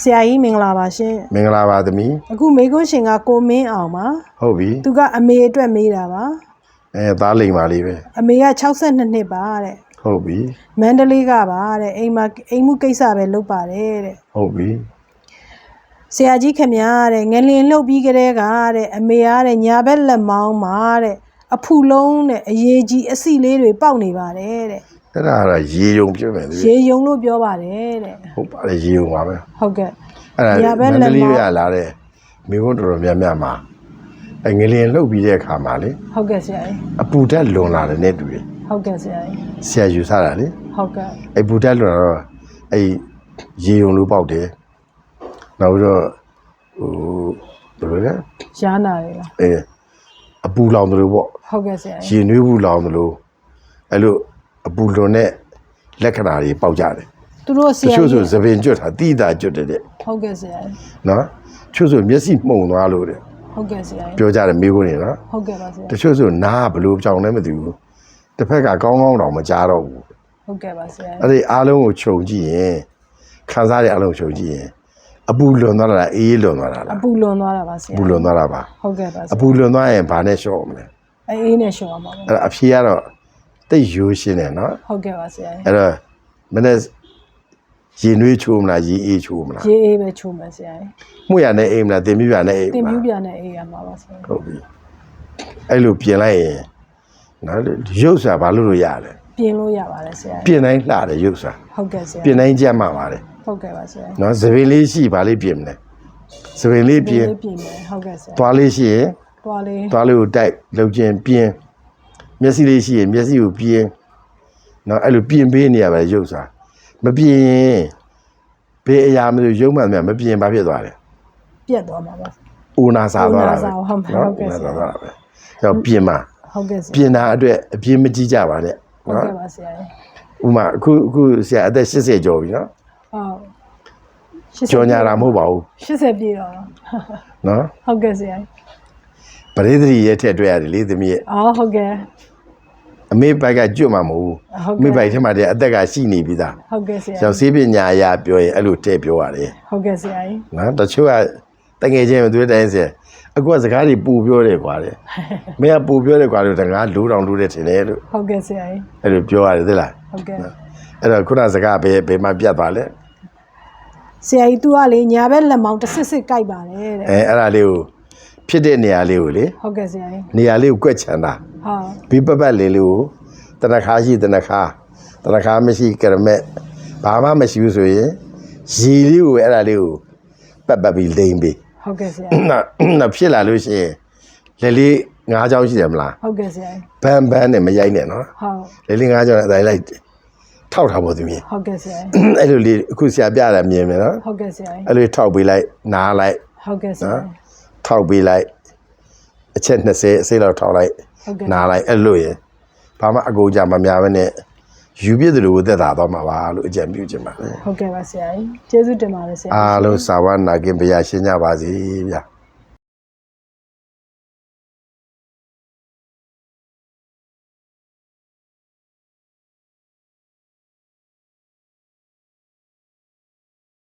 ဆရာကြီးမင်္ဂလာပါရှင်မင်္ဂလာပါသမီးအခုမေခွန်းရှင်ကကိုမင်းအောင်ပါဟုတ်ပြီသူကအမေအတွက်မေးတာပါအဲသားလိမ်ပါလေးပဲအမေက62နှစ်ပါတဲ့ဟုတ်ပြီမန္တလေးကပါတဲ့အိမ်မှာအိမ်မှုကိစ္စပဲလုပ်ပါတယ်တဲ့ဟုတ်ပြီဆရာကြီးခင်ဗျားတဲ့ငလင်လှုပ်ပြီးကြတဲ့ကတဲ့အမေကတဲ့ညာဘက်လက်မောင်းမှာတဲ့အဖူလုံးတဲ့အရေးကြီးအစီလေးတွေပေါက်နေပါတယ်တဲ့ အဲ့ဒါကတော့ရေယုံပြည့်မယ်သမီးရေယုံလို့ပြောပါတယ်တဲ့ဟုတ်ပါတယ်ရေယုံပါပဲဟုတ်ကဲ့အဲ့ညာဒါဘက်မန္လက်တလေးမောရင်းလာတဲ့မိဘတော်တော်များများမှာအဲငလျင်လှုပ်ပြီးတဲ့အခါမှာလေဟုတ်ကဲ့ဆရာကြီးအပူဓာတ်လွန်လာတယ်နဲ့တူတယ်ဟုတ်ကဲ့ဆရာကြီးဆရာယူဆတာလေဟုတ်ကဲ့အဲပူဓာတ်လွန်လာတော့အဲရေယုံလို့ပေါက်တယ်နောက်ပြီးတော့ဟိုဘယ်လိုလဲရှားနာတယ်လားအဲအပူလောင်တယ်လို့ပေါ့ဟုတ်ကဲ့ဆရာကြီးရေနွေးဘူးလောင်တယ်လို့အဲ့လို အပူလွန်တဲ့လက္ခဏာတွေပေါက်ကြတယ်သူတို့ဆတရာချို့ဆိုကြီးသပင်ကျွတ်တာတိတာကျွတ်တယ်တဲ့ဟုတ်ကဲ့ဆရာကြီးနော်တချို့ဆိုမျက်စိမှုန်သွားလို့တဲ့ဟုတ်ကဲ့ဆရာကြီးပြောကြတယ်မိခွန်းနေနော်ဟုတ်ကဲ့ပါဆရာတချို့ဆိုနားကဘလို့ကြောင်လဲမသိဘူးတစ်ဖက်ကကောင်းကောင်းတောင်မကြားတော့ဘူးဟုတ်ကဲ့ပါဆရာအဲ့ဒီအားလုံးကိုခြုံကြည့်ရင်ခံစားရတဲ့အားလုံးခြုံကြည့်ရင်အပူလွန်သွားတာလားအေးလွန်သွားတာအလားပူလွန်သွားတာပါဆရာအပူလွန်သွားတာပါဟုတ်ကဲ့ပါဆအရာပူလွန်သွားရင်ဘာနဲ့ရှော့မလဲအေးနဲ့ရှော့အောင်ပါပါအဲ့ဒါအဖြေကတော့ တိတ်ရိုးရှင်းတယ်နော်ဟုတ်ကဲ့ပါဆရာအဲ့တော့မနေ့ရေနွေးချိုးမလားရေအေးချိုးမလားရေးအေးပဲချိုးမယ်ဆရာကြီးမှုရနဲ့အိမ်မလားတင်ပြပြနဲ့အိမ်တင်မပြူလားပြနဲ့အေးရမှာပါဆရာဟုတ်ပြီအဲ့လိုပြင်လိုက်ရင်နော်ရုပ်စာဘာလို့လို့ရလဲပြင်လို့ရပါတယ်ဆရာပြင်တိုင်းလှတယ်ရုပ်စာဟုတ်ကဲ့ဆရာပြင်တိုင်းကြက်မှပါတယ်ဟုတ်ကဲ့ပါဆရာနော်သပင်လေးရှိဘာလေးပြင်မလဲသပင်လေးပြင်ပြင်မယ်ဟုတ်ကဲ့ဆရာသွားလေးရှိရင်သွားလေးသွားလေးကိုတိုက်လှုပ်ခြင်းပြင် မျက်စိလေးရှိရင်မျက်စိကိုပြင်နော်အဲ့လိုပြင်ပေးနေရပါတယ်ရုပ်စာမပြင်ရင်ဘေးအရာမျိုးရုပ်မှန်များမပြင်ဘာဖြစ်သွားလဲပြတ်သွားမှာပါအိုနာစာသွားတာအိုနာစာဟုတ်မယ်ဟုတ်ကဲ့အိုနာဆရာစာသွားတာပဲကျောင်းပြင်မှာဟုတ်ကဲ့ဆရာပြင်တာအတွက်အပြင်းမကြီးကြပါနဲ့ဟုတ်နော်ကဲ့ပါဆရာကြီးဥမာအခုအခုဆရာအသက်80ကျော်ပြီနော်ဟုတ်ကြော်ညာတာမဟုတ်ပါဘူး80ပြည့်တော့နော်ဟုတ်ကဲ့ဆရာကြီးပရိသေရီရဲ့ထက်တွေ့ရတယ်လေသမီးရဲ့အော်ဟုတ်ကဲ့ အမေဘိုက်ကကျွတ်မှာမဟုတ်ဘူးဟုတ်အမေကဲ့ဘိုက်ထဲမှာတည်းအသက်ကရှိနေပြီသားဟုတ်ကဲ့ဆရာကျောင်းစေးပညာအရာပြောရင်အဲ့လိုထည့်ပြောရတယ်ဟုတ်ကဲ့ဆရာကြီးနော်တချို့ကတငယ်ချင်းမသူတိုင်းဆရာအခုကစကားတွေပူပြောတယ်ကွာတဲ့မင်းကပူပြောတယ်ကွာလို့တငါလိုးတောင်လိုးတယ်ထင်တယ်လို့ဟုတ်ကဲ့ဆရာကြီးအဲ့လိုပြောရတယ်သိလားဟုတ်ကဲ့အဲ့တော့ခုနစကားဘယ်ဘယ်မှာပြတ်သွားလဲဆရာကြီး तू ကလေညာဘက်လက်မောင်းတစ်စစ်စစ်ကြိုက်ပါတယ်တဲ့အဲအဲ့ဒါလေးကို ဖြစ်တဲ့နေရာလေးကိုလေဟုတ်ကဲ့ဆရာကြီးနေရာလေးကိုကွက်ချန်တာဟုတ်ဘိပပတ်လေးလေးကိုတနခါရှိတနခါတနခါမရှိကရမက်ဘာမှမရှိဘူးဆိုရင်ရေလေးကိုအဲ့ဒါလေးကိုပတ်ပတ်ပြီးလိမ့်ပြီးဟုတ်ကဲ့ဆရာနော်နော်ဖြစ်လာလို့ရှိရင်လက်လေးငါးချောင်းရှိတယ်မလားဟုတ်ကဲ့ဆရာကြီးဘန်းဘန်းနဲ့မရိုက်နဲ့နော်ဟုတ်လက်လေးငါးချောင်းနဲ့အတိုင်းလိုက်ထောက်ထားဖို့သူမြင်ဟုတ်ကဲ့ဆရာကြီးအဲ့လိုလေးအခုဆရာပြတာမြင်မယ်နော်ဟုတ်ကဲ့ဆရာကြီးအဲ့လိုထောက်ပေးလိုက်နားလိုက်ဟုတ်ကဲ့ဆရာနော်ကြီး ထောက်ပေးလိုက်အချက်20အစိလောက်ထောက်လိုက်ဟုတ်ကဲ့နားလိုက်အဲ့လိုရင်ဘာမှအကုန်ကြမများဘဲနဲ့ယူပြစ်တယ်လို့သက်သာသွားမှာပါလို့အကြံပြုချင်ပါတယ်ဟုတ်ကဲ့ပါဆရာကြီးကျေးဇူးတင်ပါတယ်ဆရာကြီးအားလုံးစာဝနာကင်ဘုရားရှင်းကြပါစေဗျာ